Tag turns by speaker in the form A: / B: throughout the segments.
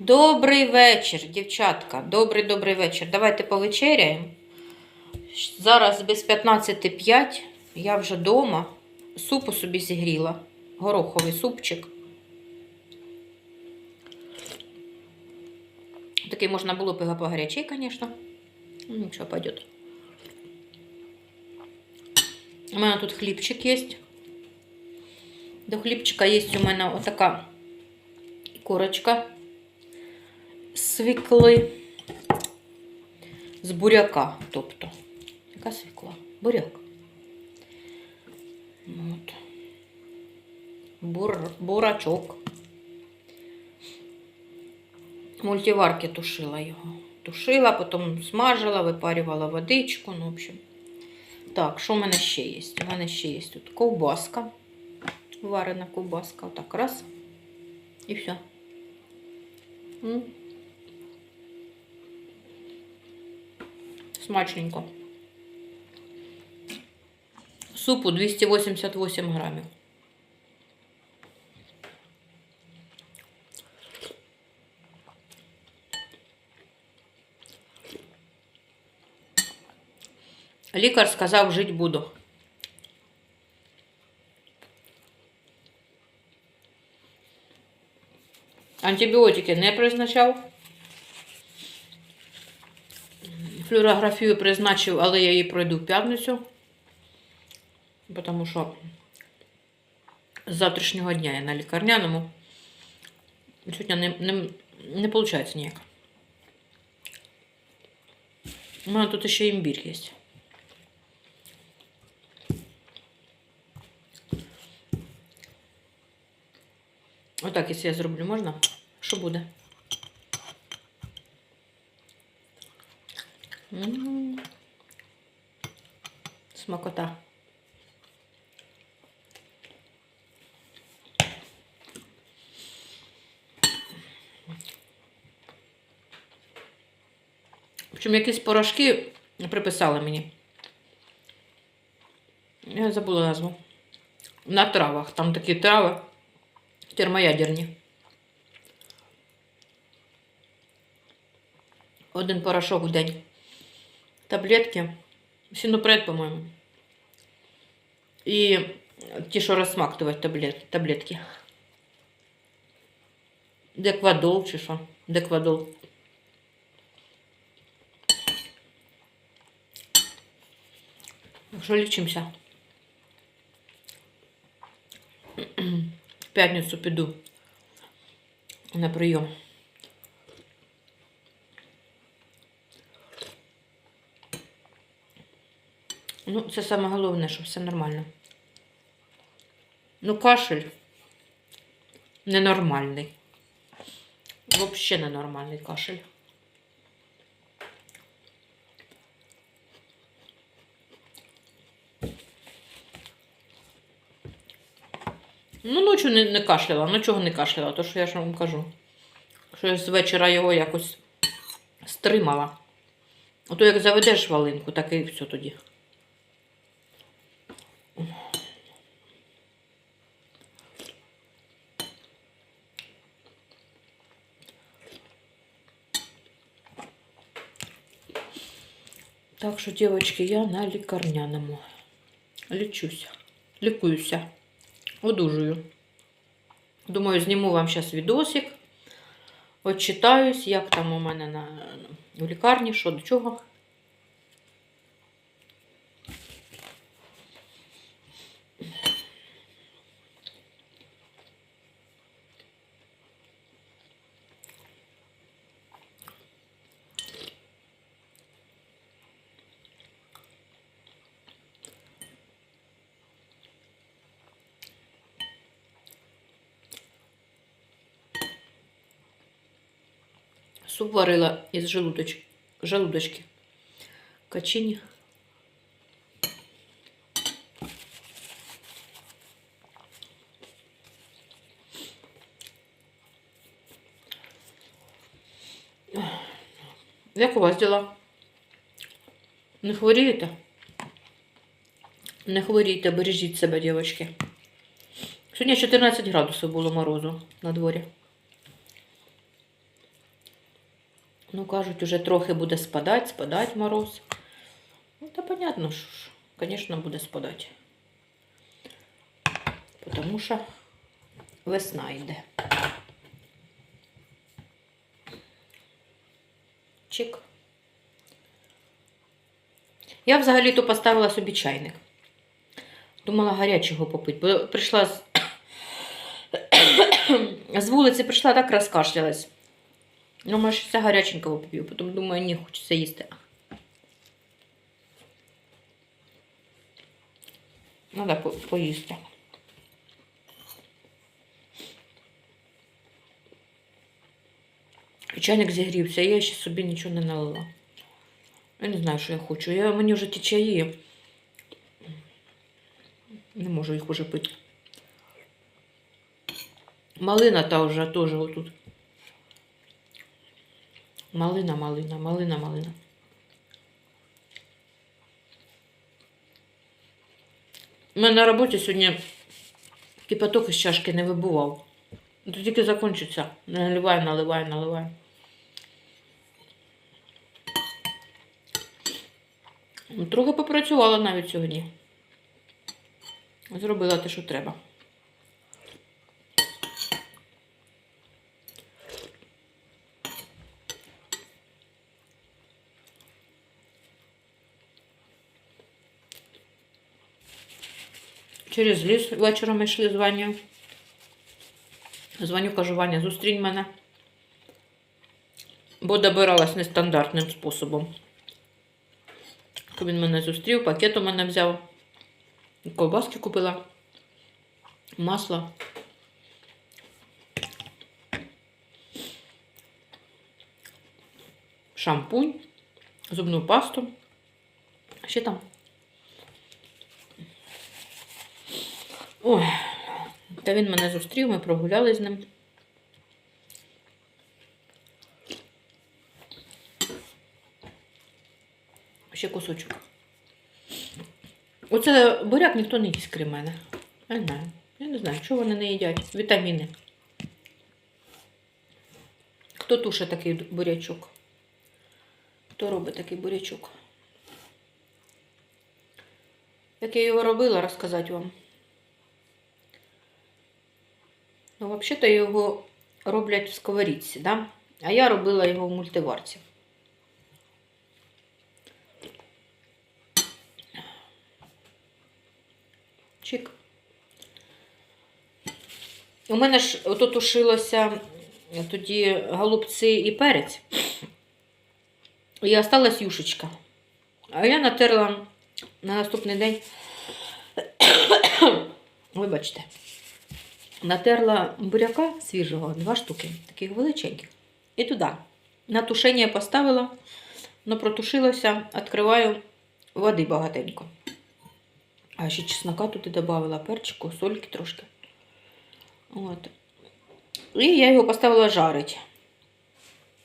A: Добрий вечір, дівчатка. Добрий добрий вечір. Давайте повечеряємо. Зараз без 15.05 я вже вдома. Супу собі зігріла. Гороховий супчик. Такий можна було б погарячий, звісно. Ну, Нічого пойдет. У мене тут хлібчик є. До хлібчика є у мене отака корочка свікли. З буряка, тобто. Яка свікла? Буряк. От. Бур, бурачок. Мультиварки тушила його. Тушила, потім смажила, випарювала водичку. Ну, в общем. Так, що в мене ще є? У мене ще є тут ковбаска. Варена ковбаска. Отак, раз. І все. Смачненько. Супу 288 грамів. Лікар сказав, жити буду. Антибіотики не призначав. Флюорографію призначив, але я її пройду в п'ятницю. Тому що з завтрашнього дня я на лікарняному. Сьогодні не, не, не виходить ніяк. У мене тут ще імбір є. Отак, якщо я зроблю, можна? Що буде? М. Смакота. В общем, якісь порошки приписали мені. Я забула назву. На травах. Там такі трави термоядерні. Один порошок в день. Таблетки. Синопред, по-моєму. І ті, що розсмактувати таблет, таблетки. Деквадол чи що? Деквадол. Так що лічимося. В п'ятницю піду на прийом. Ну, це саме головне, щоб все нормально. Ну, кашель ненормальний. Взагалі ненормальний кашель. Ну, ночі не, не кашляла. Ну чого не кашляла? То що я ж вам кажу. Що я з вечора його якось стримала. Ото як заведеш валинку, так і все тоді. Так що, дівчатки, я на лікарняному. Лічуся. Лікуюся. Одужую. Думаю, зніму вам зараз відосик. Отчитаюсь, як там у мене на, в лікарні, що до чого. Суп варила із желудоч... желудочки. Качині. Як у вас діла? Не хворієте? Не хворійте, бережіть себе, дівчатки. Сьогодні 14 градусів було морозу на дворі. Ну, кажуть, уже трохи буде спадати, спадать мороз. Ну, та понятно, що ж, звісно, буде спадати. Тому що весна йде. Чик. Я взагалі-то поставила собі чайник. Думала гарячого попити, бо прийшла з, з вулиці, прийшла так розкашлялась. Ну, може, все гаряченького поп'ю, потім думаю, ні, хочеться їсти. Надо по- поїсти. Чайник зігрівся, я ще собі нічого не налила. Я не знаю, що я хочу. Я, мені вже ті чаї. Не можу їх уже пити. Малина та вже теж отут. Малина, малина, малина, малина. У мене на роботі сьогодні кипяток із чашки не вибував. То тільки закінчиться. Наливаю, наливаю, наливаю. Ну, Трохи попрацювала навіть сьогодні. Зробила те, що треба. Через ліс вечором йшли з Ваню. Дзвоню, кажу, Ваня, зустрінь мене. Бо добиралась нестандартним способом. Він мене зустрів, пакет у мене взяв. Ковбаски купила. Масло. Шампунь, зубну пасту. Ще там. Ой, та він мене зустрів, ми прогуляли з ним. Ще кусочок. Оце буряк ніхто не їсть, крім мене. Я не знаю. Я не знаю, чого вони не їдять. Вітаміни. Хто тушить такий бурячок? Хто робить такий бурячок? Як я його робила, розказати вам. Ну, взагалі-то його роблять в сковорідці, да? а я робила його в мультиварці. Чик. У мене ж ото тушилося тоді голубці і перець. І осталась юшечка. А я натерла на наступний день. Вибачте. Натерла буряка свіжого, два штуки, таких величеньких. І туди. На тушення поставила, воно протушилося, відкриваю води багатенько. А ще чеснока туди додавала, перчику, сольки трошки. От. І я його поставила жарить.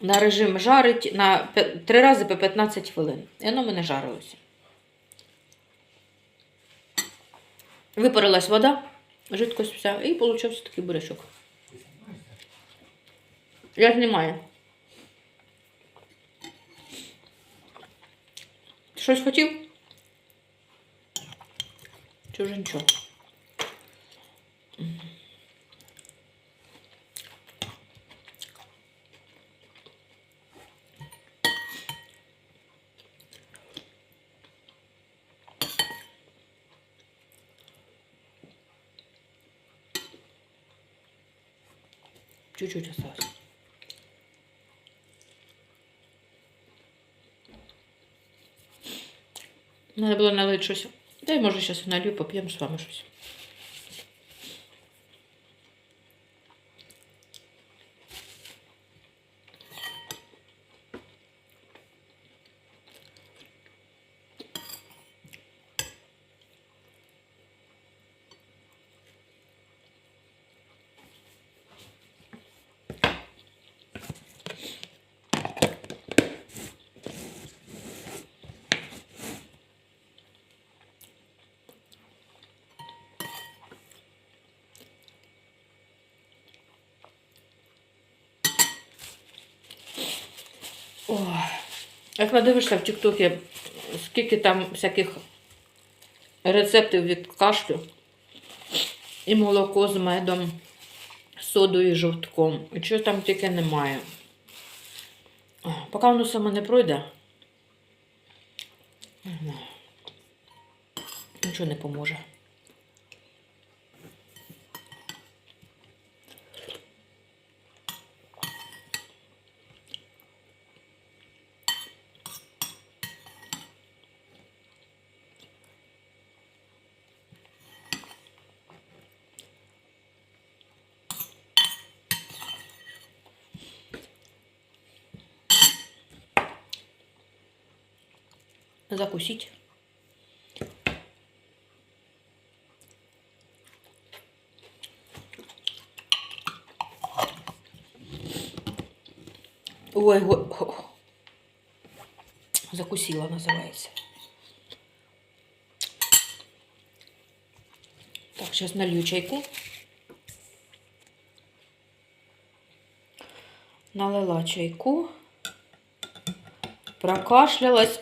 A: На режим жарить на 3 рази по 15 хвилин. І воно мене жарилося. Випарилась вода, жидкость вся, і получився такий бурячок. Я знімаю. Щось хотів? Чи вже нічого? Чуть-чуть осталось. Надо було налити щось. Дай, може, зараз налью, поп'ємо з вами щось. Як надивишся в Тіктокі, скільки там всяких рецептів від кашлю, і молоко з медом, содою і жовтком. І чого там тільки немає. Поки воно саме не пройде, нічого не поможе. Закусить. Ой, го- закусила, называется. Так, сейчас налью чайку. Налила чайку. Прокашлялась.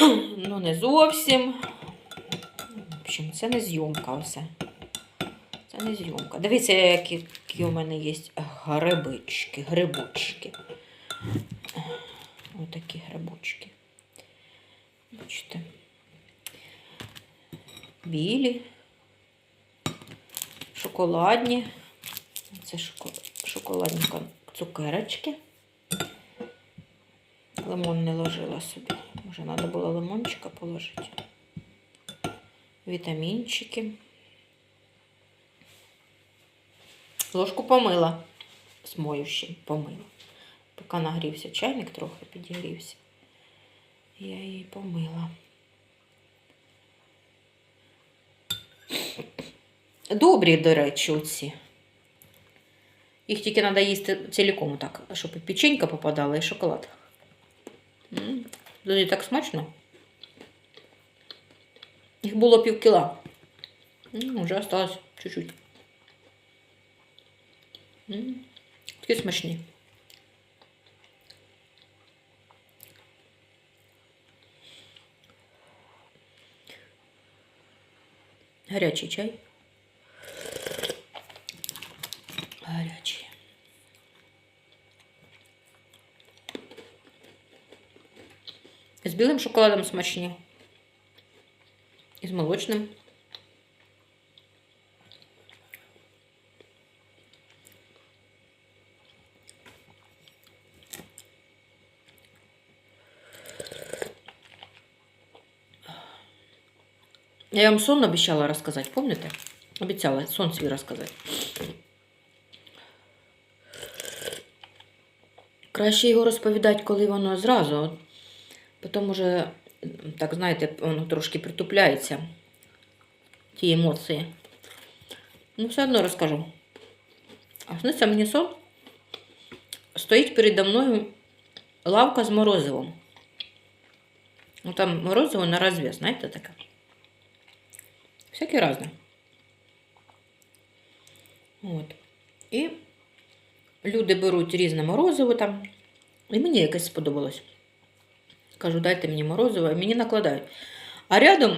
A: ну, не зовсім. В общем, це не зйомка все. Це не зйомка. Дивіться, які, які у мене є грибички, грибочки. Отакі грибочки. Бачите. Білі, шоколадні. Це шоколадні цукерочки. Лимон не ложила собі. Може, треба було лимончика положити. Вітамінчики. Ложку помила. З моющим помила. Поки нагрівся чайник, трохи підігрівся. Я її помила. Добрі, до речі, оці. Їх тільки треба їсти ціліком так, щоб печенька попадала, і шоколад. Дуже так смачно. Їх було пів кіла. М, Вже осталось чуть-чуть. Такі смачні. Гарячий чай. Гарячий. З білим шоколадом смачні. І з молочним. Я вам сон обіцяла розказати, пам'ятаєте? Обіцяла сон свій розказати. Краще його розповідати, коли воно зразу. От Потім уже, так знаєте, воно трошки притупляється. Ті емоції. Ну, все одно розкажу. А сниться мені сон. Стоїть передо мною лавка з морозивом. Ну там морозиво на розв'яз, знаєте таке? Всяке разне. От. І люди беруть різне морозиво там. І мені якесь сподобалось. Кажу, дайте мені морозиво, і мені накладають. А рядом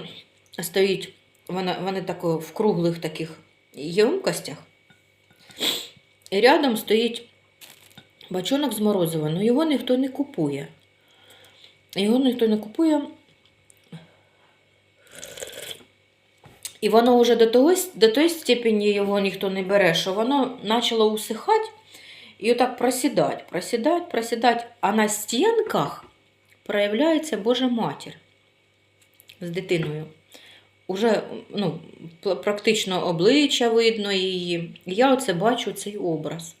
A: стоїть, вони, вони тако в круглих таких ємкостях. І рядом стоїть бачонок з морозива. Ну його ніхто не купує. Його ніхто не купує. І воно вже до, того, до тої степені його ніхто не бере, що воно почало усихати і отак просідати, просідати, просідати. А на стінках проявляється Божа матір з дитиною. Уже ну, практично обличчя видно її. Я оце бачу цей образ.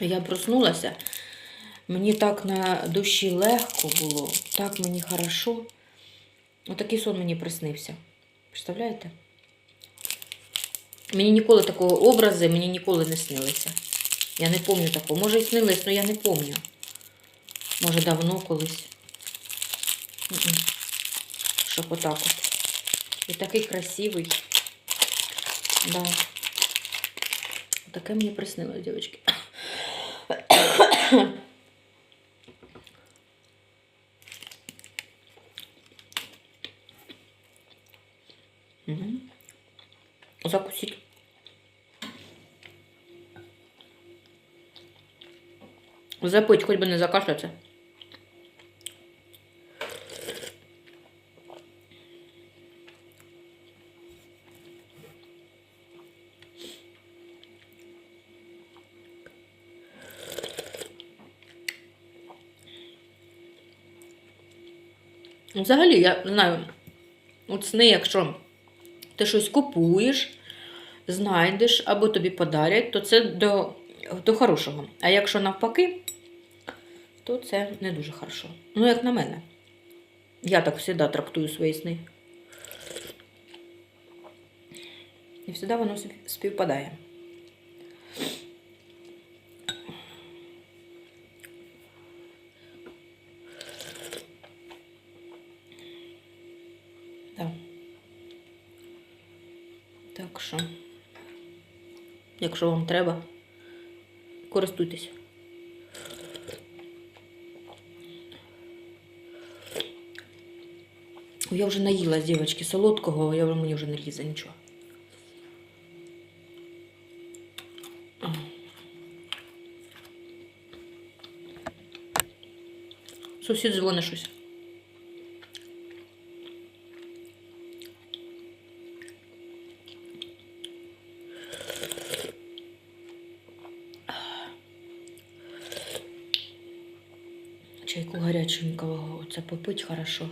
A: Я проснулася, мені так на душі легко було, так мені хорошо. Отакий сон мені приснився. Представляєте? Мені ніколи такого образу, мені ніколи не снилися. Я не пам'ятаю такого. Може і снились, але я не пам'ятаю. Може, давно колись. Щоб отак от. І такий красивий. Да. Таке мені приснилось, дівчатки. Угу. Закусить. Запить, хоч би не закашляться. Взагалі, я не знаю, от сни, якщо ти щось купуєш, знайдеш або тобі подарять, то це до, до хорошого. А якщо навпаки, то це не дуже хорошо. Ну, як на мене. Я так завжди трактую свої сни. І завжди воно співпадає. Так. Так що, якщо вам треба, користуйтесь. Я вже наїлась, дівчатки, солодкого, я, мені вже не лізе нічого. Сусід дзвонить щось. Чайку це попить хорошо.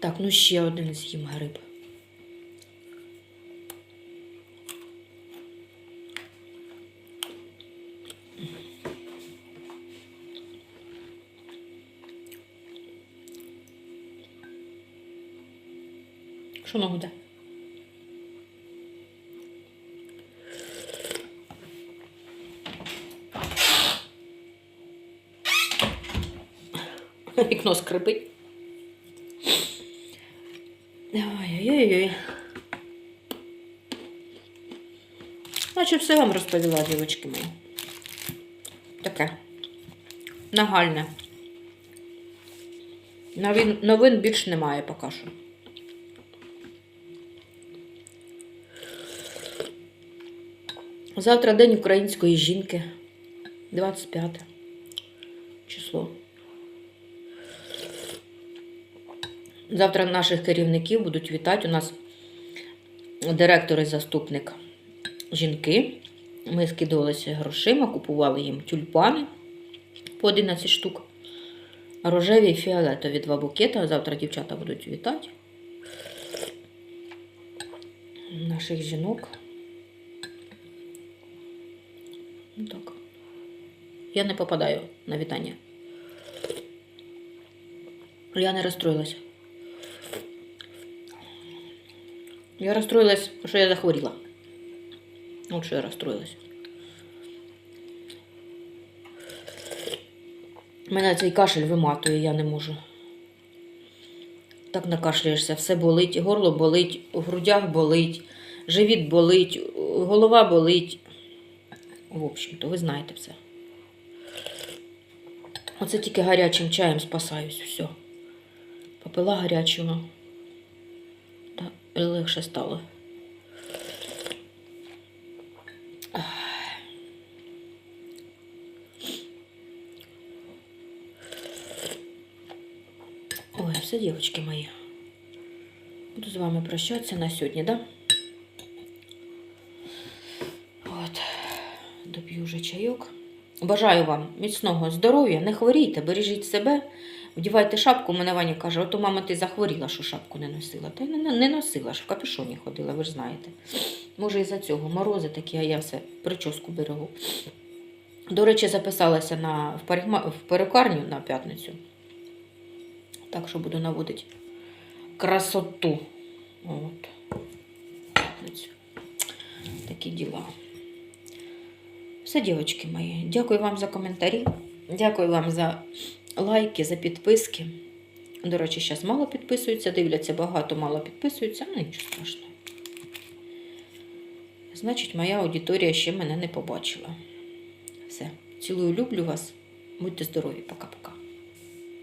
A: Так, ну ще один з'їм гриб. Що ногу де? Вікно скрипить. Ой-ой-ой. Значить, все вам розповіла, дівчатки мої. Таке. Нагальне. Новин, новин більш немає поки що. Завтра День української жінки. 25 число. Завтра наших керівників будуть вітати. У нас директор і заступник жінки. Ми скидувалися грошима, купували їм тюльпани по 11 штук. Рожеві і фіолетові два букета. Завтра дівчата будуть вітати наших жінок. Я не попадаю на вітання. Я не розстроїлася. Я розстроїлась, що я захворіла. От що я розстроїлась. Мене цей кашель виматує, я не можу. Так накашляєшся, все болить, горло болить, в грудях болить, живіт болить, голова болить. В общем-то, ви знаєте все. Оце тільки гарячим чаєм спасаюсь, все. Попила гарячого. Та і легше стало. Ой, все, дівчатки мої. Буду з вами прощатися на сьогодні, да? От, доп'ю вже чайок. Бажаю вам міцного здоров'я, не хворійте, бережіть себе, вдівайте шапку. Мене Ваня каже, ото мама, ти захворіла, що шапку не носила. Та й не, носила, ж в капюшоні ходила, ви ж знаєте. Може, із-за цього морози такі, а я все прическу берегу. До речі, записалася на, в, перукарню на п'ятницю. Так що буду наводити красоту. От. Такі діла. Все, дівчатки мої. Дякую вам за коментарі. Дякую вам за лайки, за підписки. До речі, зараз мало підписуються, дивляться багато, мало підписуються, ну нічого страшного. Значить, моя аудиторія ще мене не побачила. Все. Цілую, люблю вас. Будьте здорові. Пока-пока.